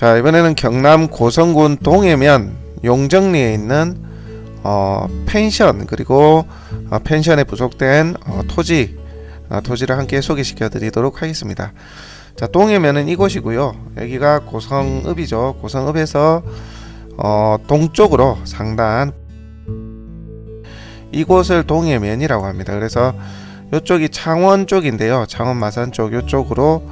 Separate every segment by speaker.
Speaker 1: 자 이번에는 경남 고성군 동해면 용정리에 있는 어, 펜션 그리고 어, 펜션에 부속된 어, 토지 어, 토지를 함께 소개시켜 드리도록 하겠습니다. 자 동해면은 이곳이고요. 여기가 고성읍이죠. 고성읍에서 어, 동쪽으로 상단 이곳을 동해면이라고 합니다. 그래서 이쪽이 창원 쪽인데요. 창원 마산 쪽 이쪽으로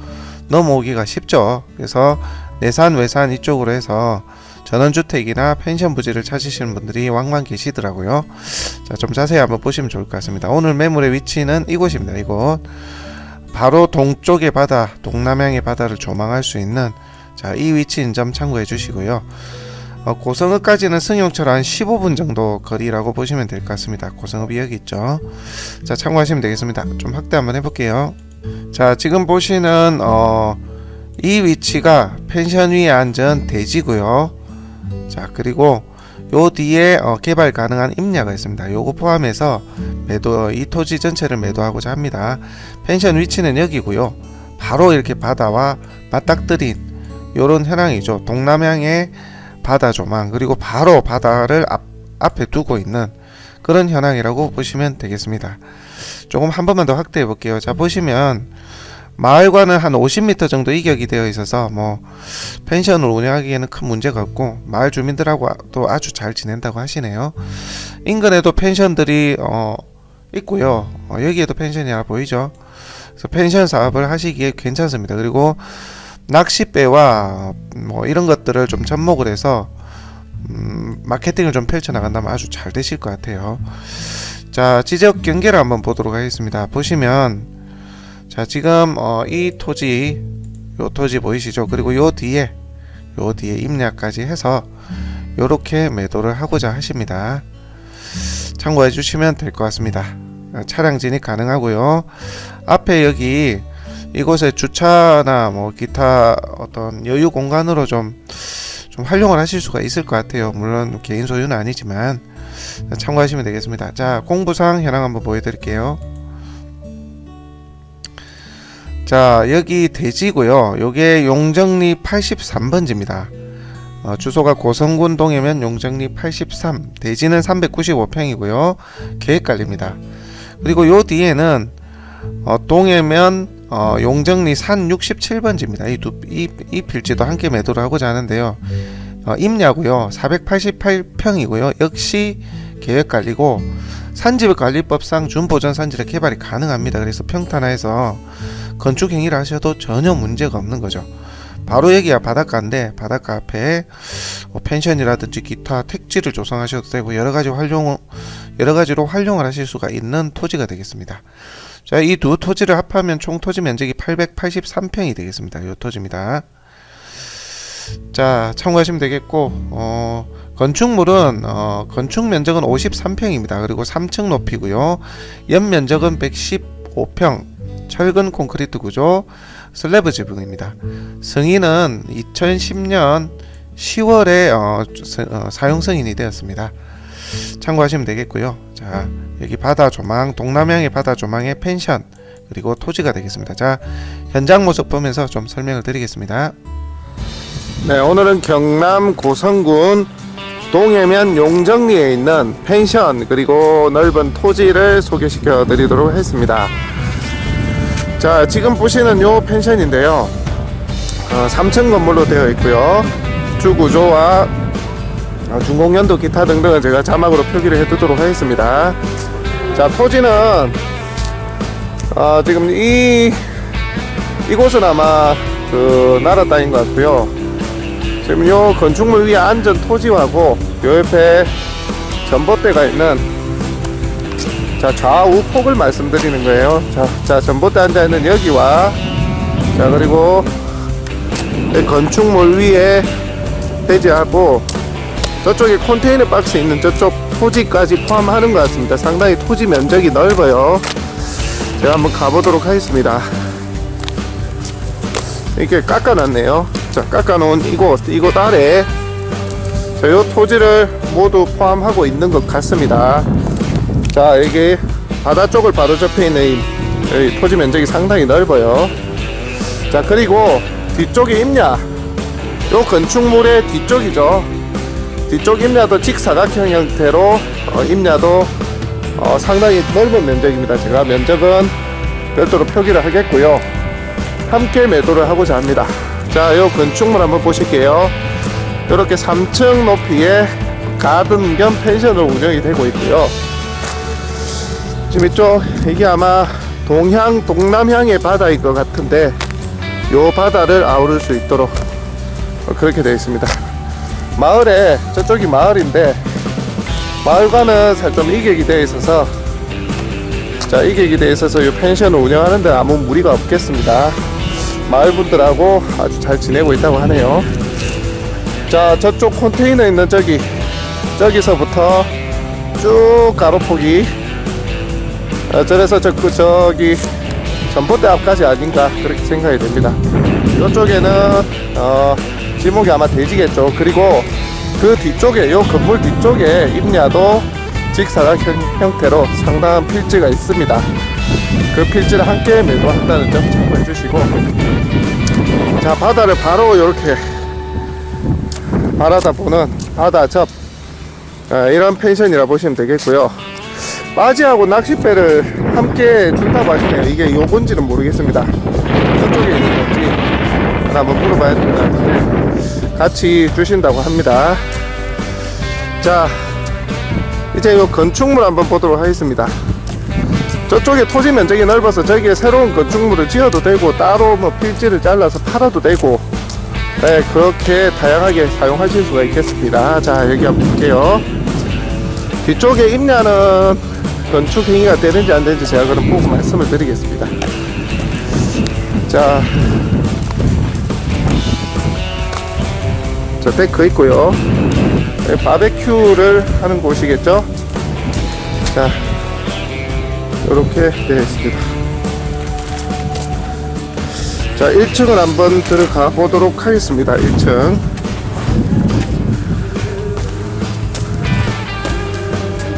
Speaker 1: 넘어오기가 쉽죠. 그래서 내산 외산 이쪽으로 해서 전원주택이나 펜션 부지를 찾으시는 분들이 왕왕 계시더라고요. 자, 좀 자세히 한번 보시면 좋을 것 같습니다. 오늘 매물의 위치는 이곳입니다. 이곳 바로 동쪽의 바다, 동남향의 바다를 조망할 수 있는 자, 이 위치인 점 참고해 주시고요. 어, 고성읍까지는 승용차로 한 15분 정도 거리라고 보시면 될 것 같습니다. 고성읍이 여기 있죠. 자, 참고하시면 되겠습니다. 좀 확대 한번 해볼게요. 자, 지금 보시는 어, 이 위치가 펜션 위에 앉은 대지고요. 자, 그리고 요 뒤에 어, 개발 가능한 임야가 있습니다. 요거 포함해서 매도 이 토지 전체를 매도하고자 합니다. 펜션 위치는 여기고요. 바로 이렇게 바다와 맞닥뜨린 요런 현황이죠. 동남향의 바다 조망 그리고 바로 바다를 앞, 앞에 두고 있는 그런 현황이라고 보시면 되겠습니다. 조금 한 번만 더 확대해 볼게요. 자 보시면 마을과는 한 50m 정도 이격이 되어 있어서 뭐 펜션을 운영하기에는 큰 문제가 없고 마을 주민들하고도 아주 잘 지낸다고 하시네요. 인근에도 펜션들이 어 있고요. 어, 여기에도 펜션이 하나 보이죠. 그래서 펜션 사업을 하시기에 괜찮습니다. 그리고 낚싯배와 뭐 이런 것들을 좀 접목을 해서 음, 마케팅을 좀 펼쳐 나간다면 아주 잘 되실 것 같아요. 자 지적 경계를 한번 보도록 하겠습니다. 보시면 자 지금 어, 이 토지 요 토지 보이시죠? 그리고 요 뒤에 요 뒤에 임야까지 해서 요렇게 매도를 하고자 하십니다. 참고해 주시면 될 것 같습니다. 아, 차량 진입 가능하고요. 앞에 여기 이곳에 주차나 뭐 기타 어떤 여유 공간으로 좀, 좀 활용을 하실 수가 있을 것 같아요. 물론 개인 소유는 아니지만 참고하시면 되겠습니다. 자, 공부상 현황 한번 보여드릴게요. 자, 여기 대지고요. 요게 용정리 83번지입니다. 어, 주소가 고성군 동해면 용정리 83, 대지는 395평이고요. 계획관리입니다. 그리고 요 뒤에는 어, 동해면 어, 용정리 산 67번지입니다. 이, 두, 이, 이 필지도 함께 매도를 하고자 하는데요. 어, 임야고요. 488평이고요. 역시 계획관리고 산지관리법상 준보전 산지를 개발이 가능합니다. 그래서 평탄화해서 건축 행위를 하셔도 전혀 문제가 없는 거죠. 바로 여기가 바닷가인데 바닷가 앞에 뭐 펜션이라든지 기타 택지를 조성하셔도 되고 여러 가지 활용 여러 가지로 활용을 하실 수가 있는 토지가 되겠습니다. 자, 이 두 토지를 합하면 총 토지 면적이 883평이 되겠습니다. 이 토지입니다. 자, 참고하시면 되겠고, 어, 건축물은, 어, 건축 면적은 53평입니다. 그리고 3층 높이고요. 연 면적은 115평, 철근 콘크리트 구조, 슬래브 지붕입니다. 승인은 2010년 10월에 어, 서- 어, 사용 승인이 되었습니다. 참고하시면 되겠고요. 자, 여기 바다 조망, 동남향의 바다 조망의 펜션 그리고 토지가 되겠습니다. 자, 현장 모습 보면서 좀 설명을 드리겠습니다. 네, 오늘은 경남 고성군 동해면 용정리에 있는 펜션 그리고 넓은 토지를 소개시켜 드리도록 했습니다. 자, 지금 보시는 요 펜션인데요. 어, 3층 건물로 되어 있고요. 주 구조와 어, 준공연도 기타 등등은 제가 자막으로 표기를 해두도록 하겠습니다. 자, 토지는 어, 지금 이 이곳은 아마 그 나라 땅인 것 같고요. 지금 요 건축물 위에 앉은 토지하고 요 옆에 전봇대가 있는 자 좌우 폭을 말씀드리는 거예요. 자, 자 전봇대 앉아 있는 여기와 자 그리고 이 건축물 위에 대지하고 저쪽에 컨테이너 박스 있는 저쪽 토지까지 포함하는 것 같습니다. 상당히 토지 면적이 넓어요. 제가 한번 가보도록 하겠습니다. 이렇게 깎아놨네요. 자, 깎아놓은 이곳, 이곳 아래 자, 요 토지를 모두 포함하고 있는 것 같습니다. 자, 여기 바다 쪽을 바로 접해 있는 이, 이 토지 면적이 상당히 넓어요. 자, 그리고 뒤쪽에 임야
Speaker 2: 요 건축물의 뒤쪽이죠. 뒤쪽 임야도 직사각형 형태로 어, 임야도 어, 상당히 넓은 면적입니다. 제가 면적은 별도로 표기를 하겠고요. 함께 매도를 하고자 합니다. 자, 요 건축물 한번 보실게요. 이렇게 3층 높이의 가든 겸 펜션으로 운영이 되고 있고요. 지금 이쪽 이게 아마 동향 동남향의 바다일 것 같은데 요 바다를 아우를 수 있도록 어, 그렇게 되어 있습니다. 마을에 저쪽이 마을인데 마을과는 살짝 이객이 되어 있어서 자 이객이 되어 있어서 이 펜션을 운영하는데 아무 무리가 없겠습니다. 마을 분들하고 아주 잘 지내고 있다고 하네요. 자 저쪽 컨테이너 있는 저기 저기서부터 쭉 가로폭이 어, 저래서 저, 그, 저기 전봇대 앞까지 아닌가 그렇게 생각이 됩니다. 이쪽에는 어, 지목이 아마 돼지겠죠. 그리고 그 뒤쪽에 요 건물 뒤쪽에 임야도 직사각형 형태로 상당한 필지가 있습니다. 그 필지를 함께 매도한다는 점 참고해 주시고 자 바다를 바로 이렇게 바라다 보는 바다 접 아, 이런 펜션이라 보시면 되겠고요. 바지하고 낚싯배를 함께 준다고 하시네요. 이게 요건지는 모르겠습니다. 저쪽에 있는 건지 한번 물어봐야 될 것 같은데 같이 주신다고 합니다. 자, 이제 요 건축물 한번 보도록 하겠습니다. 저쪽에 토지 면적이 넓어서 저기에 새로운 건축물을 지어도 되고 따로 뭐 필지를 잘라서 팔아도 되고 네, 그렇게 다양하게 사용하실 수가 있겠습니다. 자, 여기 한번 볼게요. 뒤쪽에 임야는 건축 행위가 되는지 안 되는지 제가 그럼 보고 말씀을 드리겠습니다. 자, 저 데크 있고요. 네, 바베큐를 하는 곳이겠죠. 자, 이렇게 되어 있습니다. 자, 1층을 한번 들어가 보도록 하겠습니다. 1층.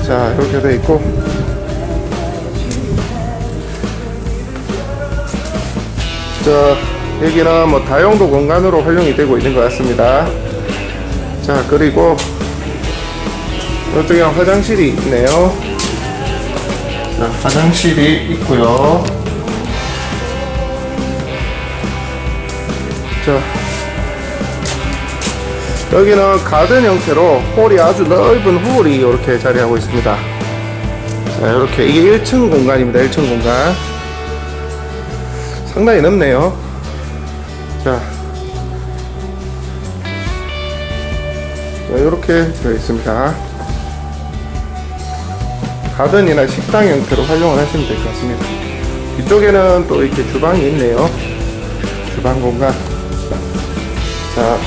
Speaker 2: 자, 이렇게 되어 있고. 자, 여기는 뭐 다용도 공간으로 활용이 되고 있는 것 같습니다. 자, 그리고 이쪽에 화장실이 있네요. 자, 화장실이 있고요. 자, 여기는 가든 형태로 홀이 아주 넓은 홀이 이렇게 자리하고 있습니다. 자, 이렇게 이게 1층 공간입니다. 1층 공간. 상당히 넓네요. 자, 자 이렇게 되어 있습니다. 가든이나 식당 형태로 활용을 하시면 될 것 같습니다. 뒤쪽에는 또 이렇게 주방이 있네요. 주방 공간. 자,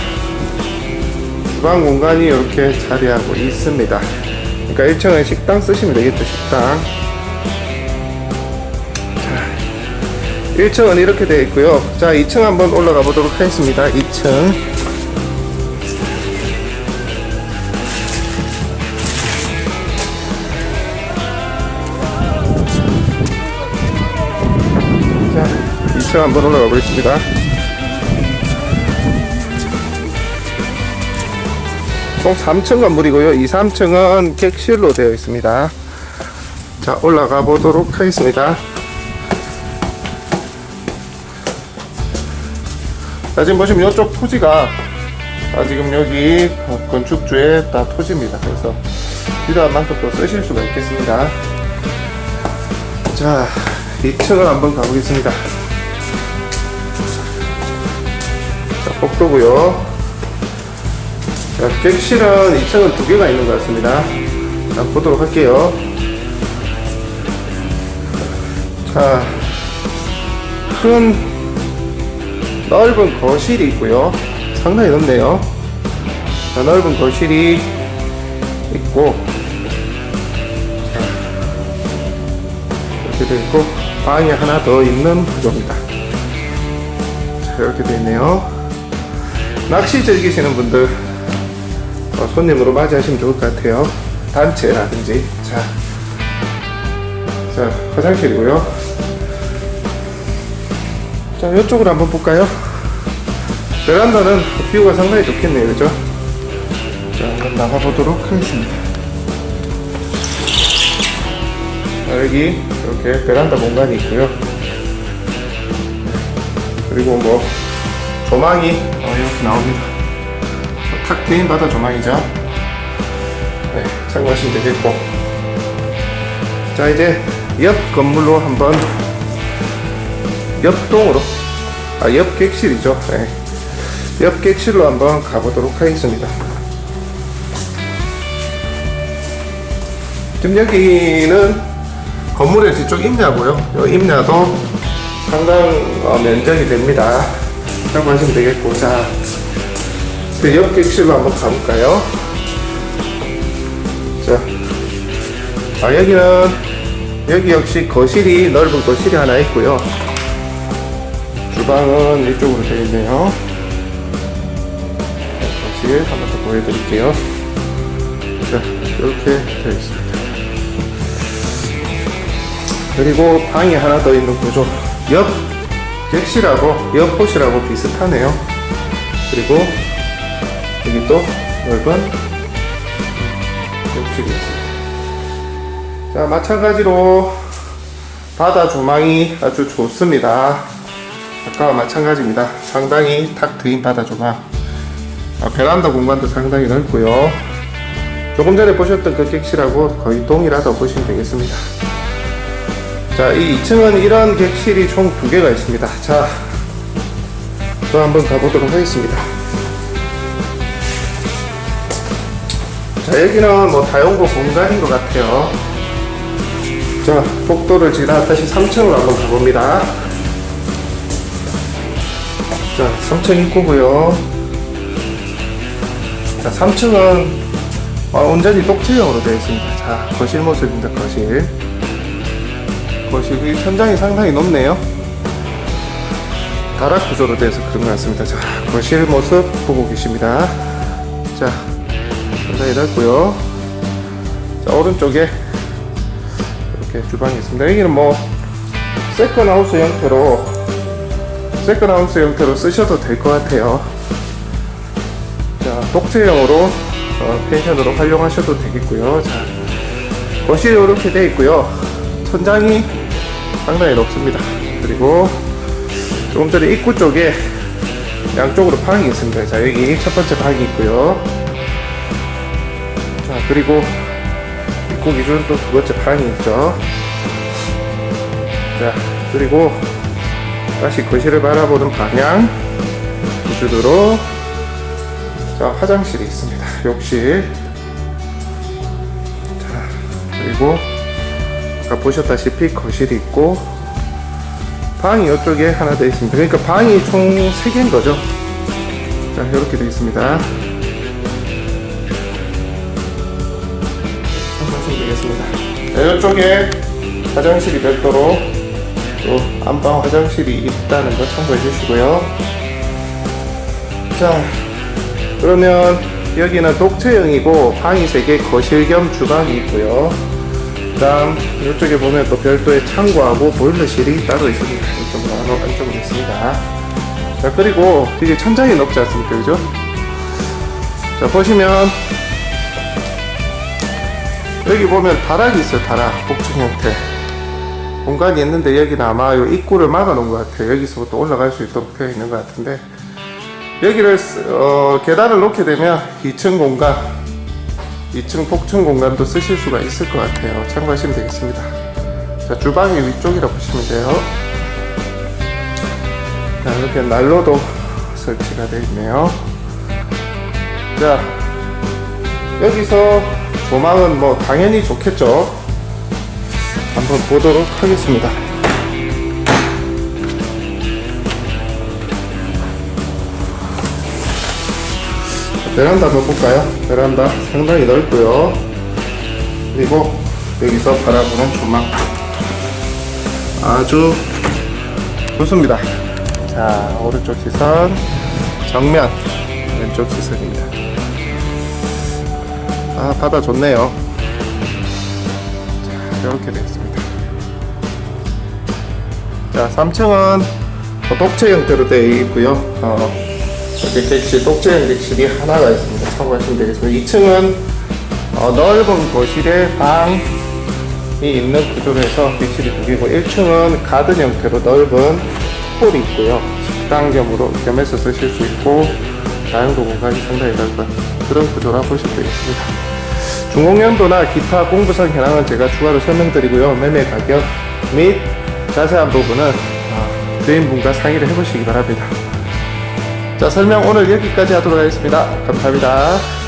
Speaker 2: 주방 공간이 이렇게 자리하고 있습니다. 그러니까 1층은 식당 쓰시면 되겠죠, 식당. 1층은 이렇게 되어 있고요. 자, 2층 한번 올라가 보도록 하겠습니다. 2층. 자, 2층 한번 올라가 보겠습니다. 총 3층 건물이고요. 2, 3층은 객실로 되어 있습니다. 자, 올라가 보도록 하겠습니다. 자, 지금 보시면 이쪽 토지가 아, 지금 여기 건축주의 다 토지입니다. 그래서 필요한 만큼 또 쓰실 수가 있겠습니다. 자, 2층을 한번 가보겠습니다. 자, 복도고요. 자, 객실은 2층은 두 개가 있는 것 같습니다. 자, 보도록 할게요. 자, 큰 넓은 거실이 있고요. 상당히 넓네요. 자, 넓은 거실이 있고, 자, 이렇게 되어 있고, 방이 하나 더 있는 구조입니다. 자, 이렇게 되어 있네요. 낚시 즐기시는 분들, 어, 손님으로 맞이하시면 좋을 것 같아요. 단체라든지. 자, 자, 화장실이고요. 자, 이쪽으로 한번 볼까요? 베란다는 뷰가 상당히 좋겠네요, 그죠? 자, 한번 나가보도록 하겠습니다. 자, 여기 이렇게 베란다 공간이 있고요. 그리고 뭐 조망이 어, 이렇게 나옵니다. 탁 트인 바다 조망이죠. 네, 참고하시면 되겠고. 자, 이제 옆 건물로 한번 옆동으로 아, 옆 객실이죠. 네. 옆 객실로 한번 가보도록 하겠습니다. 지금 여기는 건물의 뒤쪽 임야고요. 이 임야도 상당 어, 면적이 됩니다. 참고하시면 되겠고, 자, 그 옆 객실로 한번 가볼까요? 자, 아, 여기는 여기 역시 거실이 넓은 거실이 하나 있고요. 주방은 이쪽으로 되어 있네요. 자, 거실 한번 더 보여드릴게요. 자, 이렇게 되어 있습니다. 그리고 방이 하나 더 있는 구조. 옆 객실하고 옆 호실하고 비슷하네요. 그리고 여기 또 넓은 욕실이 있습니다. 자, 마찬가지로 바다 조망이 아주 좋습니다. 아까와 마찬가지입니다. 상당히 탁 트인 바다 조망. 아, 베란다 공간도 상당히 넓고요. 조금 전에 보셨던 그 객실하고 거의 동일하다고 보시면 되겠습니다. 자, 이 2층은 이런 객실이 총 두 개가 있습니다. 자, 또 한번 가보도록 하겠습니다. 자, 여기는 뭐 다용도 공간인 것 같아요. 자, 복도를 지나 다시 3층으로 한번 가봅니다. 자, 3층 입구고요. 자, 3층은 어, 온전히 똑지형으로 되어 있습니다. 자, 거실 모습입니다. 거실. 거실이 천장이 상당히 높네요. 가락 구조로 돼서 그런 것 같습니다. 자, 거실 모습 보고 계십니다. 자, 상당히 넓고요. 자, 오른쪽에 이렇게 주방이 있습니다. 여기는 뭐 세컨 하우스 형태로 세컨하우스 형태로 쓰셔도 될 것 같아요. 자, 독채형으로 어, 펜션으로 활용하셔도 되겠고요. 자, 거실이 이렇게 되어 있고요. 천장이 상당히 높습니다. 그리고 조금 전에 입구 쪽에 양쪽으로 방이 있습니다. 자, 여기 첫 번째 방이 있고요. 자, 그리고 입구 기준 또 두 번째 방이 있죠. 자, 그리고 다시 거실을 바라보는 방향 기준으로 자, 화장실이 있습니다. 욕실. 자, 그리고 아까 보셨다시피 거실이 있고 방이 이쪽에 하나 더 있습니다. 그러니까 방이 총 3개인 거죠. 자, 이렇게 되어 있습니다. 참고하시면 되겠습니다. 네, 이쪽에 화장실이 별도로 또 안방 화장실이 있다는 거 참고해 주시고요. 자, 그러면 여기는 독채형이고 방이 3개, 거실 겸 주방이 있고요. 그 다음 이쪽에 보면 또 별도의 창고하고 보일러실이 따로 있습니다. 이쪽으로 안쪽으로 있습니다. 자 그리고 이게 천장이 높지 않습니까, 그죠? 자 보시면 여기 보면 다락이 있어요, 다락 복층 형태. 공간이 있는데 여기는 아마 이 입구를 막아 놓은 것 같아요. 여기서부터 올라갈 수 있도록 되어 있는 것 같은데 여기를 쓰- 어, 계단을 놓게 되면 2층 공간 2층 폭층 공간도 쓰실 수가 있을 것 같아요. 참고하시면 되겠습니다. 자, 주방이 위쪽이라 보시면 돼요. 자, 이렇게 난로도 설치가 되어 있네요. 자, 여기서 조망은 뭐 당연히 좋겠죠. 한번 보도록 하겠습니다. 베란다 한번 볼까요? 베란다 상당히 넓고요. 그리고 여기서 바라보는 조망 아주 좋습니다. 자 오른쪽 시선 정면 왼쪽 시선입니다. 아 바다 좋네요. 자 이렇게 되어 있습니다. 자 3층은 독채 형태로 되어 있고요. 어, 이렇게 객실, 독재형 객실이 하나가 있습니다. 참고하시면 되겠습니다. 2층은 어, 넓은 거실에 방이 있는 구조로 해서 객실이 두 개고 1층은 가든 형태로 넓은 홀이 있고요. 식당 겸으로 겸해서 쓰실 수 있고 다용도 공간이 상당히 넓은 그런 구조라 보시면 되겠습니다. 중공연도나 기타 공부상 현황은 제가 추가로 설명드리고요. 매매 가격 및 자세한 부분은 어, 주인분과 상의를 해보시기 바랍니다. 자 설명 오늘 여기까지 하도록 하겠습니다. 감사합니다.